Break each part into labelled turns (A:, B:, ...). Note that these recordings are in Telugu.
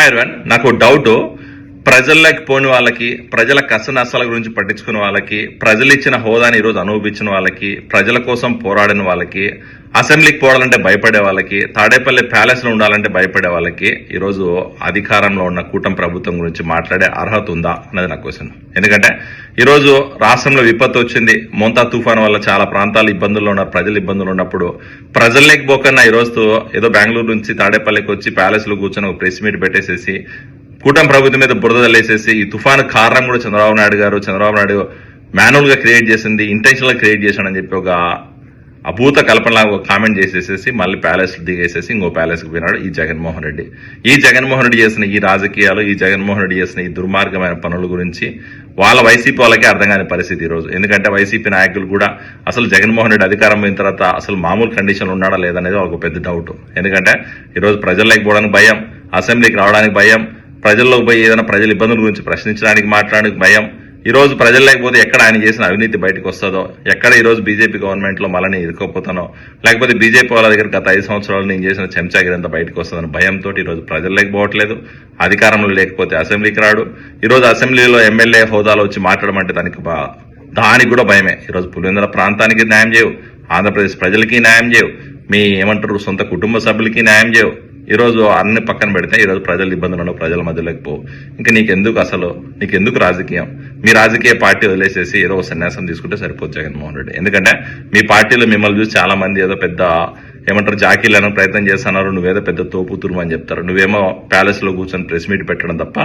A: హాయ్ అర్వన్ నాకు డౌట్ ప్రజల్లోకి పోని వాళ్ళకి ప్రజల కష్ట నష్టాల గురించి పట్టించుకున్న వాళ్ళకి ప్రజలు ఇచ్చిన హోదాని ఈరోజు అనుభవించిన వాళ్ళకి ప్రజల కోసం పోరాడిన వాళ్ళకి అసెంబ్లీకి పోవాలంటే భయపడే వాళ్ళకి తాడేపల్లి ప్యాలెస్లో ఉండాలంటే భయపడే వాళ్ళకి ఈరోజు అధికారంలో ఉన్న కూటమి ప్రభుత్వం గురించి మాట్లాడే అర్హత ఉందా అన్నది నా క్వశ్చన్ ఎందుకంటే ఈరోజు రాష్ట్రంలో విపత్తు వచ్చింది మోంతా తుఫాన్ వల్ల చాలా ప్రాంతాలు ఇబ్బందుల్లో ఉన్నారు ప్రజలు ఇబ్బందులు ఉన్నప్పుడు ప్రజల్లోకి పోకన్నా ఈరోజు ఏదో బెంగళూరు నుంచి తాడేపల్లికి వచ్చి ప్యాలెస్లో కూర్చొని ఒక ప్రెస్ మీట్ పెట్టేసేసి కూటమి ప్రభుత్వం మీద బురద తల్లేసేసి ఈ తుఫాను కారణం కూడా చంద్రబాబు నాయుడు గారు చంద్రబాబు నాయుడు మాన్యువల్గా క్రియేట్ చేసింది ఇంటెన్షనల్గా క్రియేట్ చేశాడని చెప్పి ఒక అభూత కల్పనలాగా ఒక కామెంట్ చేసేసేసి మళ్ళీ ప్యాలెస్ దిగేసేసి ఇంకో ప్యాలెస్కి పోయినాడు ఈ జగన్మోహన్ రెడ్డి. ఈ జగన్మోహన్ రెడ్డి చేసిన ఈ రాజకీయాలు ఈ జగన్మోహన్ రెడ్డి చేసిన ఈ దుర్మార్గమైన పనుల గురించి వాళ్ళ వైసీపీ వాళ్ళకే అర్థం కాని పరిస్థితి ఈరోజు. ఎందుకంటే వైసీపీ నాయకులు కూడా అసలు జగన్మోహన్ రెడ్డి అధికారం అయిన తర్వాత అసలు మామూలు కండిషన్లు ఉన్నాడా లేదనేది ఒక పెద్ద డౌట్ ఎందుకంటే ఈరోజు ప్రజల్లోకి పోవడానికి భయం అసెంబ్లీకి రావడానికి భయం ప్రజల్లోకి పోయి ఏదైనా ప్రజల ఇబ్బందుల గురించి ప్రశ్నించడానికి మాట్లాడడానికి భయం. ఈరోజు ప్రజలు లేకపోతే ఎక్కడ ఆయన చేసిన అవినీతి బయటకు వస్తుందో ఎక్కడ ఈరోజు బీజేపీ గవర్నమెంట్లో మళ్ళీ ఇరుక్కోపోతానో లేకపోతే బీజేపీ వాళ్ళ దగ్గర గత ఐదు సంవత్సరాలు నేను చేసిన చెంచాగిరి బయటకు వస్తుందని భయంతో ఈరోజు ప్రజలు లేకపోవట్లేదు అధికారంలో లేకపోతే అసెంబ్లీకి రాడు. ఈరోజు అసెంబ్లీలో ఎమ్మెల్యే హోదాలో వచ్చి మాట్లాడమంటే దానికి దానికి కూడా భయమే. ఈరోజు పులివెందుల ప్రాంతానికి న్యాయం చేయవు ఆంధ్రప్రదేశ్ ప్రజలకి న్యాయం చేయవు మీ ఏమంటారు సొంత కుటుంబ సభ్యులకి న్యాయం చేయవు ఈరోజు అన్ని పక్కన పెడితే ఈ రోజు ఇబ్బందులు ఇబ్బందులను ప్రజల మధ్యలోకి పో ఇంకా నీకెందుకు అసలు నీకెందుకు రాజకీయం? మీ రాజకీయ పార్టీ వదిలేసేసి ఏదో సన్యాసం తీసుకుంటే సరిపోతుంది జగన్మోహన్ రెడ్డి. ఎందుకంటే మీ పార్టీలో మిమ్మల్ని చూసి చాలా మంది ఏదో పెద్ద ఏమంటారు జాకీలను ప్రయత్నం చేస్తున్నారు నువ్వేదో పెద్ద తోపుతురు అని చెప్తారు. నువ్వేమో ప్యాలెస్లో కూర్చొని ప్రెస్ మీట్ పెట్టడం తప్ప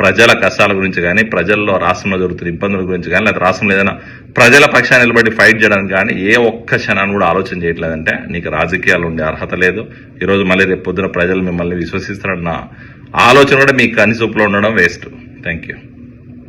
A: ప్రజల కష్టాల గురించి కానీ ప్రజల్లో రాష్ట్రంలో జరుగుతున్న ఇబ్బందుల గురించి కానీ లేదా రాష్ట్రంలో ఏదైనా ప్రజల పక్షాన్ని నిలబడి ఫైట్ చేయడానికి కానీ ఏ ఒక్క క్షణాన్ని కూడా ఆలోచన చేయట్లేదంటే నీకు రాజకీయాలు ఉండే అర్హత లేదు. ఈరోజు మళ్ళీ రేపు పొద్దున ప్రజలు మిమ్మల్ని విశ్వసిస్తారన్న ఆలోచన కూడా మీకు కనిసొప్పులో ఉండడం వేస్ట్ థ్యాంక్ యూ